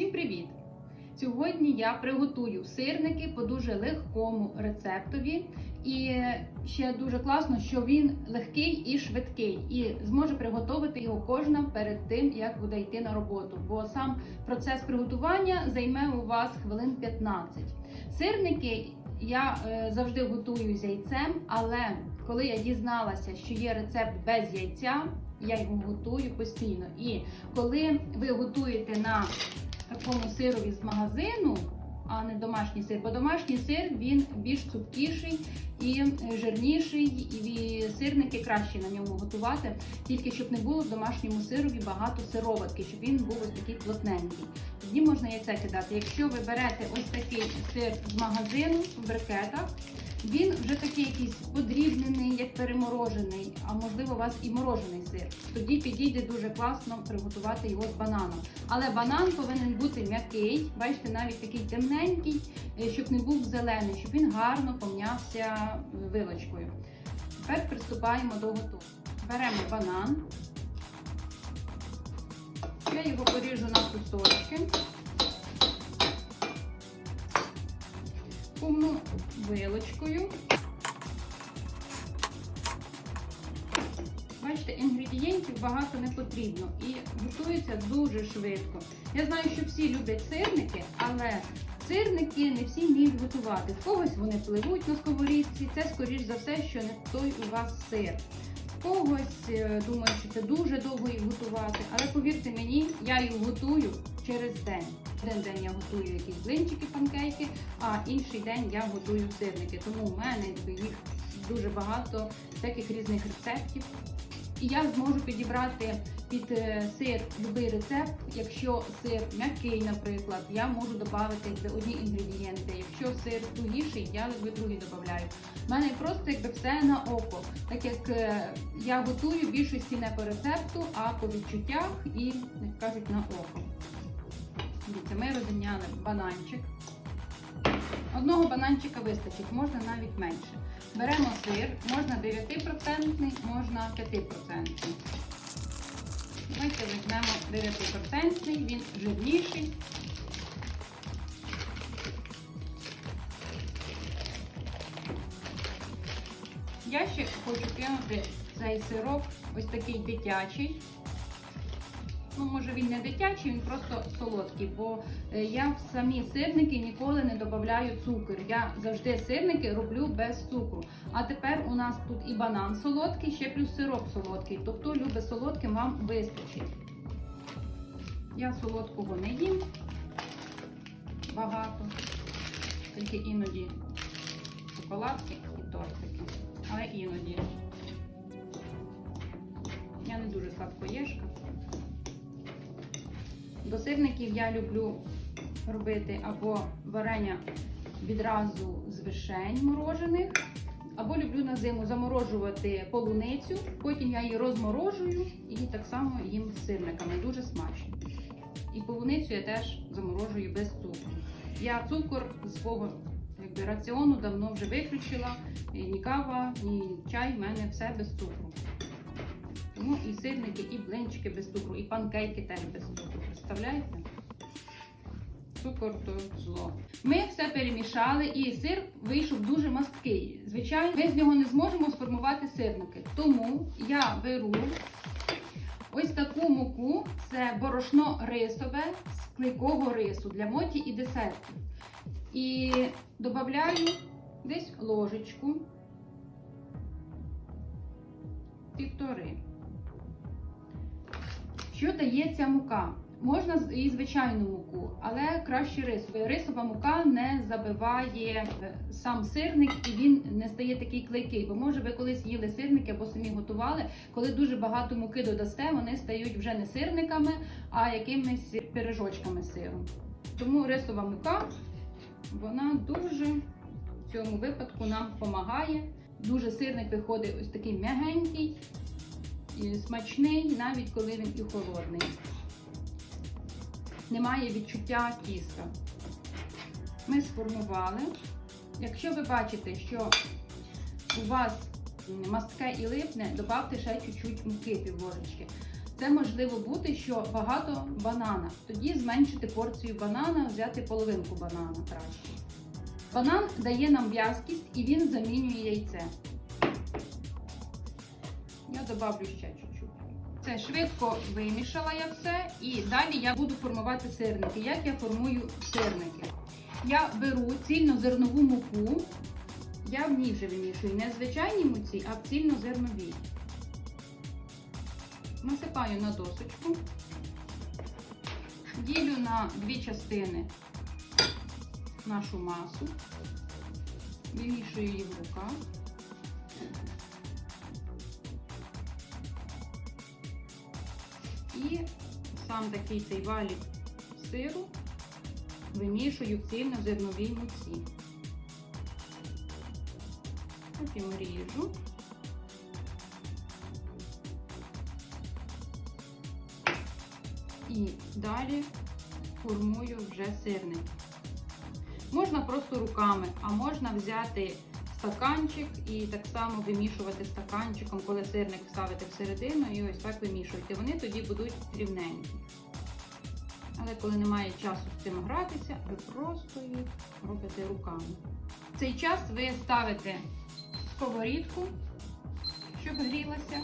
Всім привіт! Сьогодні я приготую сирники по дуже легкому рецептові. І ще дуже класно, що він легкий і швидкий, і зможе приготувати його кожна перед тим, як буде йти на роботу. Бо сам процес приготування займе у вас хвилин 15. Сирники я е, завжди готую з яйцем, але коли я дізналася, що є рецепт без яйця, я його готую постійно. І коли ви готуєте на такому сирові з магазину, а не домашній сир, бо домашній сир він більш цупкіший і жирніший, і сирники краще на ньому готувати, тільки щоб не було в домашньому сирові багато сироватки, щоб він був ось такий плотненький. Тоді можна яйце кидати. Якщо ви берете ось такий сир з магазину в брикетах, він вже такий якийсь подрібнений, як переморожений, а можливо у вас і морожений сир. Тоді підійде дуже класно приготувати його з бананом. Але банан повинен бути м'який, бачите, навіть такий темненький, е, щоб не був зелений, щоб він гарно помнявся е, вилочкою. Тепер приступаємо до готовки. Беремо банан. Я його поріжу на кусочки. Помну вилочкою. Бачите, інгредієнтів багато не потрібно і готується дуже швидко. Я знаю, що всі люблять сирники, але сирники не всі вміють готувати. В когось вони пливуть на сковорідці, це, скоріш за все, що не той у вас сир. В когось е, думаю, що це дуже довго їх готувати, але повірте мені, я їх готую через день. Один день я готую якісь блинчики, панкейки, а інший день я готую сирники. Тому у мене їх дуже багато всяких різних рецептів. І я зможу підібрати під е, сир будь-який рецепт. Якщо сир м'який, наприклад, я можу додати одні інгредієнти. Якщо сир тугіший, я другий додаю. У мене просто якби все на око. Так як е, я готую більшості не по рецепту, а по відчуттях і, як кажуть, на око. Дивіться, ми розімняли бананчик. Одного бананчика вистачить, можна навіть менше. Беремо сир, можна 9%, можна 5%. Давайте візьмемо 9%, він жирніший. Я ще хочу кинути цей сироп, ось такий дитячий. Ну, може він не дитячий, він просто солодкий, бо е, я в самі сирники ніколи не додаю цукор. Я завжди сирники роблю без цукру. А тепер у нас тут і банан солодкий, ще плюс сироп солодкий. То хто любить солодким, вам вистачить. Я солодкого не їм багато, тільки іноді шоколадки і тортики. Але іноді. Я не дуже сладкоєшка. До сирників я люблю робити або варення відразу з вишень морожених, або люблю на зиму заморожувати полуницю, потім я її розморожую і так само їм з сирниками. Дуже смачно. І полуницю я теж заморожую без цукру. Я цукор з свого якби, раціону давно вже виключила. І ні кава, ні чай в мене все без цукру. Тому і сирники, і блинчики без цукру, і панкейки теж без цукру. Представляєте? Цукор то зло. Ми все перемішали, і сир вийшов дуже масткий. Звичайно, ми з нього не зможемо сформувати сирники. Тому я беру ось таку муку, це борошно рисове з клейкого рису для моті і десертів. І додаю десь ложечку. Півтори. Що дає ця мука? Можна і звичайну муку, але краще рисову. Рисова мука не забиває е, сам сирник і він не стає такий клейкий. Бо може ви колись їли сирники або самі готували. Коли дуже багато муки додасте, вони стають вже не сирниками, а якимись пиріжочками з сиром. Тому рисова мука вона дуже в цьому випадку нам допомагає. Дуже сирник виходить ось такий м'ягенький смачний, навіть коли він і холодний. Немає відчуття тіста. Ми сформували. Якщо ви бачите, що у вас мастке і липне, додавте ще чуть-чуть муки пів. Це можливо бути, що багато банана. Тоді зменшити порцію банана, взяти половинку банана краще. Банан дає нам в'язкість і він замінює яйце. Я добавлю ще чуть-чуть. Це швидко вимішала я все, і далі я буду формувати сирники. Як я формую сирники? Я беру цільнозернову муку. Я в ній вже вимішую не в звичайній муці, а в цільнозерновій. Насипаю на досочку, ділю на дві частини нашу масу, вимішую її в руках. І сам такий цей валік сиру вимішую в цільнозерновій муці. Потім ріжу. І далі формую вже сирник. Можна просто руками, а можна взяти стаканчик і так само вимішувати стаканчиком, коли сирник ставите всередину і ось так вимішуєте. Вони тоді будуть рівненькі. Але коли немає часу з цим гратися, ви просто їх робите руками. В цей час ви ставите сковорідку, щоб грілася.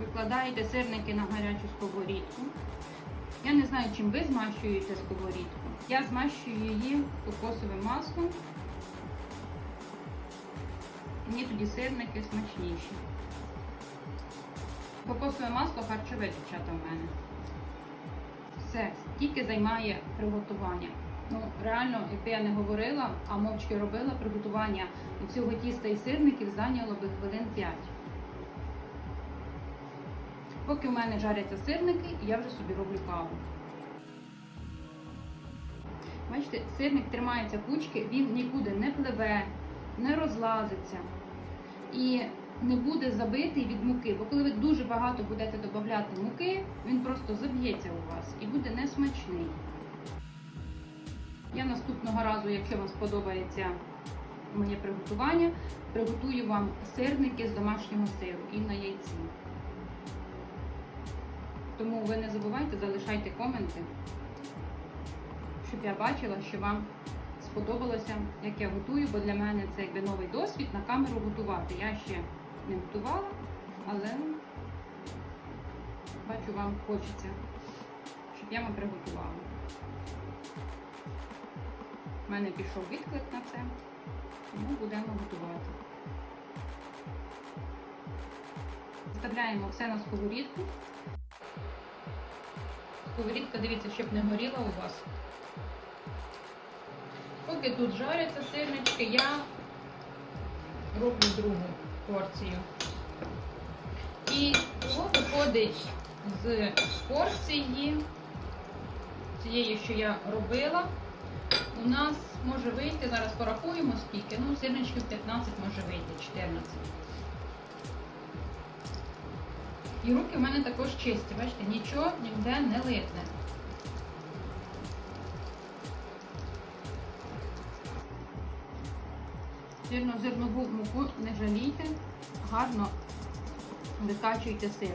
Викладаєте сирники на гарячу сковорідку. Я не знаю, чим ви змащуєте сковорідку. Я змащую її кокосовим маслом. Мені тоді сирники смачніші. Кокосове масло харчове, дівчата в мене. Все, стільки займає приготування. Ну, реально, якби я не говорила, а мовчки робила, приготування цього тіста і сирників зайняло би хвилин 5. Поки в мене жаряться сирники, я вже собі роблю каву. Бачите, сирник тримається кучки, він нікуди не пливе, не розлазиться і не буде забитий від муки. Бо коли ви дуже багато будете додати муки, він просто заб'ється у вас і буде несмачний. Я наступного разу, якщо вам сподобається моє приготування, приготую вам сирники з домашнього сиру і на яйці. Тому ви не забувайте, залишайте коменти, щоб я бачила, що вам сподобалося, як я готую, бо для мене це якби новий досвід на камеру готувати. Я ще не готувала, але бачу, вам хочеться, щоб я вам приготувала. У мене пішов відклик на це, тому будемо готувати. Вставляємо все на сковорідку. Сковорідка, дивіться, щоб не горіла у вас. Поки тут жаряться сирнички, я роблю другу порцію. І того виходить з порції цієї, що я робила, у нас може вийти, зараз порахуємо скільки, ну, сирничків 15 може вийти, 14. І руки в мене також чисті, бачите, нічого ніде не липне. Сирно зернову муку не жалійте, гарно викачуйте сир.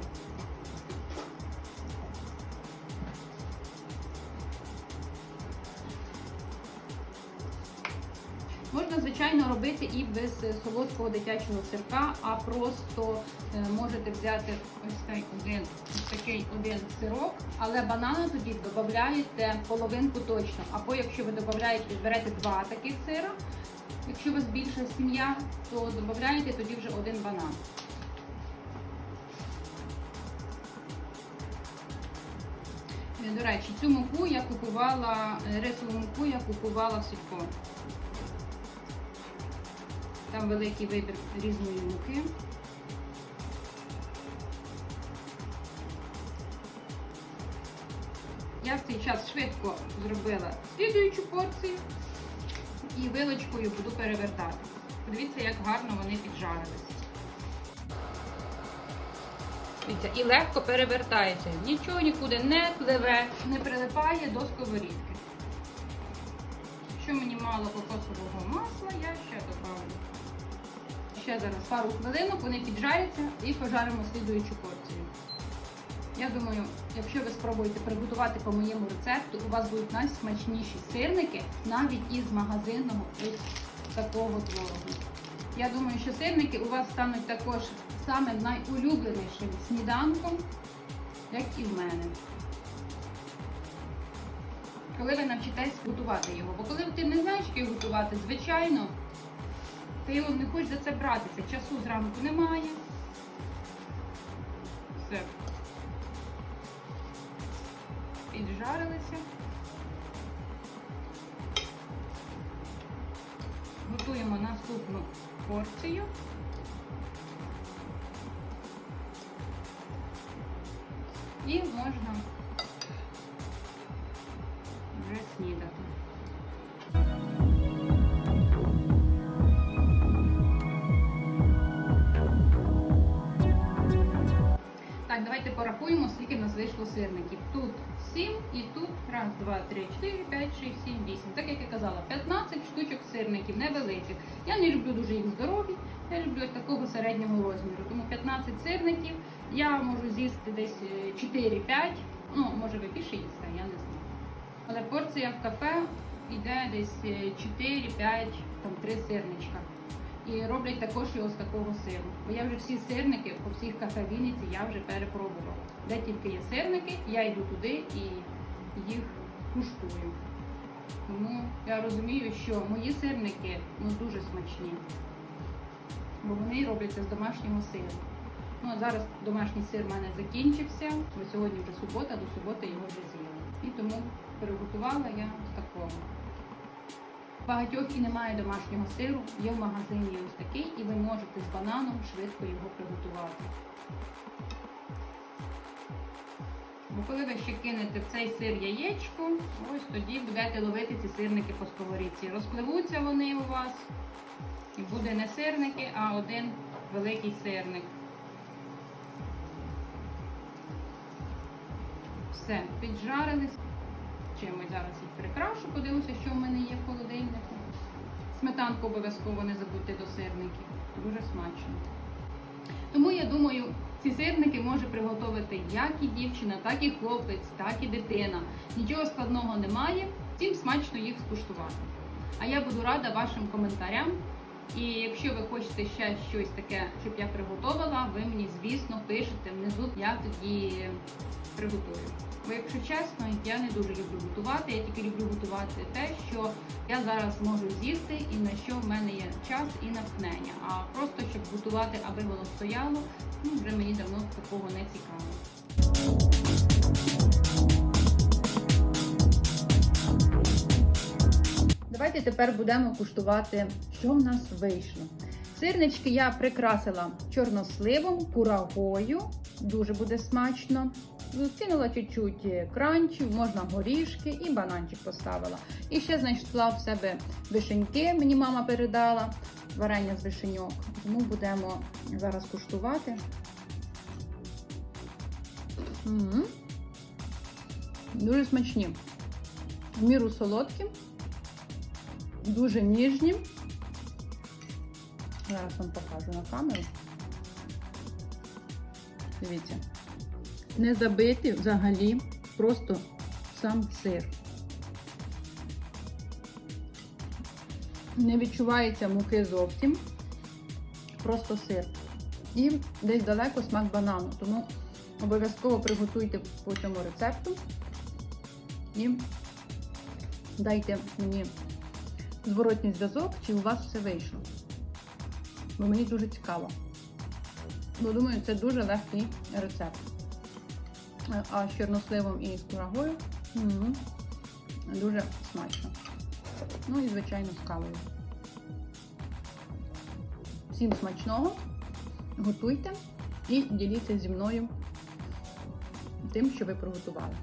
Звичайно, робити і без солодкого дитячого сирка, а просто е, можете взяти ось цей один, такий один сирок, але банана тоді додаєте половинку точно. Або якщо ви додаєте, берете два таких сира, якщо у вас більша сім'я, то додаєте тоді вже один банан. Е, До речі, цю муку я купувала, е, рисову муку я купувала в сільпо. Там великий вибір різної муки. Я в цей час швидко зробила слідуючу порцію і вилочкою буду перевертати. Подивіться, як гарно вони піджарилися. І легко перевертається. Нічого нікуди не пливе, не прилипає до сковорідки. Якщо мені мало кокосового масла, я ще добавлю. Ще зараз пару хвилинок, вони піджаряться і пожаримо слідуючу порцію. Я думаю, якщо ви спробуєте приготувати по моєму рецепту, у вас будуть найсмачніші сирники навіть із магазинного ось такого творогу. Я думаю, що сирники у вас стануть також самим найулюбленішим сніданком, як і в мене. Коли ви навчитесь готувати його. Бо коли ти не знаєш, як його готувати, звичайно, ти його не хочеш за це братися. Часу зранку немає. Все. Піджарилися. Готуємо наступну порцію. І можна порахуємо, скільки в нас вийшло сирників. Тут 7 і тут раз, два, три, чотири, п'ять, шість, сім, вісім. Так як я казала, 15 штучок сирників невеликих. Я не люблю дуже їх здорові, я люблю ось такого середнього розміру. Тому 15 сирників я можу з'їсти десь е, 4-5, ну може ви більше їсте, я не знаю. Але порція в кафе йде десь е, 4-5, там 3 сирничка. І роблять також його з такого сиру. Бо я вже всі сирники по всіх кафе Вінниці я вже перепробувала. Де тільки є сирники, я йду туди і їх куштую. Тому я розумію, що мої сирники ну, дуже смачні. Бо вони робляться з домашнього сиру. Ну, а зараз домашній сир в мене закінчився, бо сьогодні вже субота, до суботи його вже з'їла. І тому приготувала я з такого. Багатьох і немає домашнього сиру, є в магазині ось такий, і ви можете з бананом швидко його приготувати. Бо коли ви ще кинете в цей сир яєчко, ось тоді будете ловити ці сирники по сковорідці. Розпливуться вони у вас, і буде не сирники, а один великий сирник. Все, піджарились. Чимось зараз їх прикрашу, подивлюся, що в мене є в холодильнику. Сметанку обов'язково не забудьте до сирників. Дуже смачно. Тому я думаю, ці сирники може приготувати як і дівчина, так і хлопець, так і дитина. Нічого складного немає. Всім смачно їх скуштувати. А я буду рада вашим коментарям. І якщо ви хочете ще щось таке, щоб я приготувала, ви мені, звісно, пишете внизу, я тоді приготую. Бо, якщо чесно, я не дуже люблю готувати. Я тільки люблю готувати те, що я зараз можу з'їсти і на що в мене є час і натхнення. А просто щоб готувати, аби воно стояло, ну вже мені давно такого не цікаво. Давайте тепер будемо куштувати, що в нас вийшло. Сирнички я прикрасила чорносливом, курагою, дуже буде смачно. Кинула чуть-чуть кранчів, можна горішки і бананчик поставила. І ще знайшла в себе вишеньки, мені мама передала варення з вишеньок. Тому будемо зараз куштувати. М -м. Дуже смачні. В міру солодкі, дуже ніжні. Зараз вам покажу на камеру. Дивіться. Не забити взагалі просто сам сир. Не відчувається муки зовсім, просто сир. І десь далеко смак банану. Тому обов'язково приготуйте по цьому рецепту і дайте мені зворотній зв'язок, чи у вас все вийшло. Бо мені дуже цікаво. Бо думаю, це дуже легкий рецепт. А з чорносливом і з курагою дуже смачно. Ну і, звичайно, з кавою. Всім смачного, готуйте і діліться зі мною тим, що ви приготували.